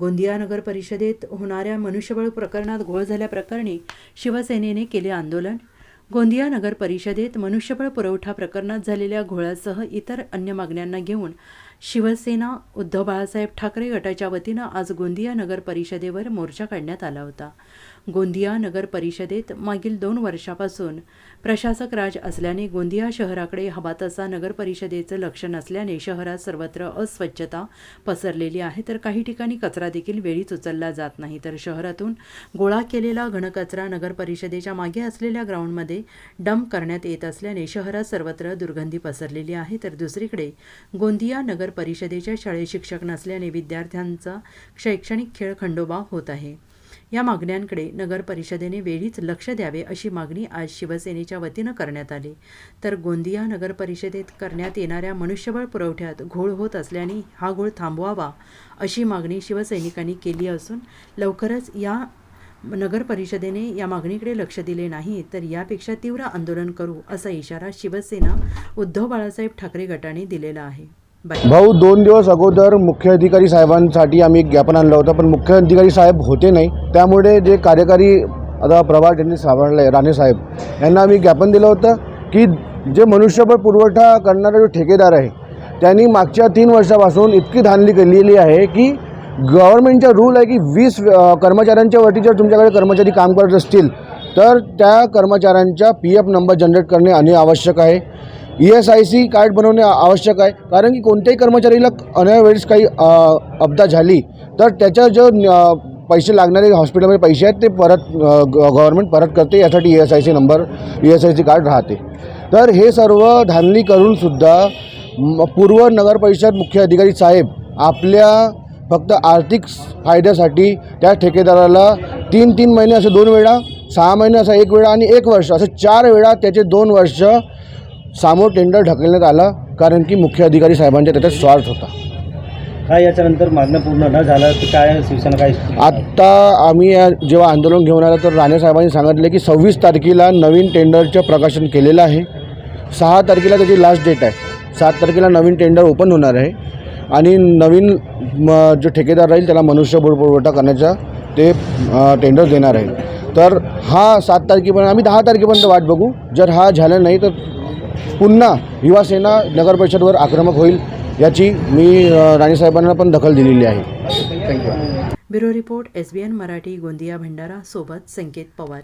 गोंदिया नगर परिषदेत होणाऱ्या मनुष्यबळ प्रकरणात घोळ झाल्याप्रकरणी शिवसेनेने केले आंदोलन. गोंदिया नगर परिषदेत मनुष्यबळ पुरवठा प्रकरणात झालेल्या घोळासह इतर अन्य मागण्यांना घेऊन शिवसेना उद्धव बाळासाहेब ठाकरे गटाच्या वतीनं आज गोंदिया नगर परिषदेवर मोर्चा काढण्यात आला होता. गोंदिया नगर परिषदेत मागील दोन वर्षापासून प्रशासक राज असल्याने गोंदिया शहराकडे हवा तसा नगर परिषदेचं लक्ष नसल्याने शहरात सर्वत्र अस्वच्छता पसरलेली आहे. तर काही ठिकाणी कचरा देखील वेळीच उचलला जात नाही. तर शहरातून गोळा केलेला घनकचरा नगर परिषदेच्या मागे असलेल्या ग्राउंडमध्ये डंप करण्यात येत असल्याने शहरात सर्वत्र दुर्गंधी पसरलेली आहे. तर दुसरीकडे गोंदिया नगर परिषदेच्या शाळेत शिक्षक नसल्याने विद्यार्थ्यांचा शैक्षणिक खेळ खंडोबा होत आहे. या मागण्यांकडे नगर परिषदेने वेळीच लक्ष द्यावे अशी मागणी आज शिवसेनेच्या वतीनं करण्यात आली. तर गोंदिया नगर परिषदेत करण्यात येणाऱ्या मनुष्यबळ पुरवठ्यात घोळ होत असल्याने हा घोळ थांबवावा अशी मागणी शिवसैनिकांनी केली असून लवकरच या नगर परिषदेने या मागणीकडे लक्ष दिले नाही तर यापेक्षा तीव्र आंदोलन करू असा इशारा शिवसेना उद्धव बाळासाहेब ठाकरे गटाने दिलेला आहे. भाऊ दोन दिवस अगोदर मुख्य अधिकारी साहेबांसाठी आम्ही एक ज्ञापन आणलं होतं पण मुख्य अधिकारी साहेब होते नाही. त्यामुळे जे कार्यकारी आता प्रभार त्यांनी सांभाळले राणे साहेब यांना आम्ही ज्ञापन दिलं होतं की जे मनुष्यबळ पुरवठा करणारा जो ठेकेदार आहे त्यांनी मागच्या तीन वर्षापासून इतकी धानली केलेली आहे की गव्हर्नमेंटचा रूल आहे की वीस कर्मचाऱ्यांच्या वरती जर तुमच्याकडे कर्मचारी काम करत असतील तर त्या कर्मचाऱ्यांच्या पी एफ नंबर जनरेट करणे आणि आवश्यक आहे. E S I C card बनवणे आवश्यक आहे. कारण की कोणत्याही कर्मचारीला अनावेळेस काही अपदा झाली तर त्याच्या जो पैसे लागणारे हॉस्पिटलमध्ये पैसे आहेत ते परत गव्हर्नमेंट परत करते. यासाठी E S I C number E S I C card राहते. तर हे सर्व धांदली करूनसुद्धा पूर्व नगर परिषद मुख्य अधिकारी साहेब आपल्या फक्त आर्थिक फायद्यासाठी त्या ठेकेदाराला तीन तीन महिने असे दोन वेळा सहा महिने असा एक वेळा आणि एक वर्ष असं चार वेळा त्याचे दोन वर्ष सामोर टेंडर ढकलण्यात आला कारण की मुख्य अधिकारी साहेबांच्या त्याच्यात स्वार्थ होता. काय याच्यानंतर मागणं पूर्ण न झालं तर काय शिवसेना काय आत्ता आम्ही या जेव्हा आंदोलन घेऊन आलं तर राणे साहेबांनी सांगितले की सव्वीस तारखेला नवीन टेंडरचं प्रकाशन केलेलं आहे. सहा तारखेला त्याची लास्ट डेट आहे. सात तारखेला नवीन टेंडर ओपन होणार आहे. आणि नवीन म, जो ठेकेदार राहील त्याला मनुष्यबळ पुरवठा करण्याचा ते टेंडर देणार आहे. तर हा सात तारखेपर्यंत आम्ही दहा तारखेपर्यंत वाट बघू. जर हा झाला नाही तर पुन्हा युवासेना नगर परिषदवर आक्रमक होईल याची मी राणेसाहेबांना पण दखल दिलेली आहे. Thank you bureau report S B N Marathi Gondia Bhandara सोबत संकेत पवार.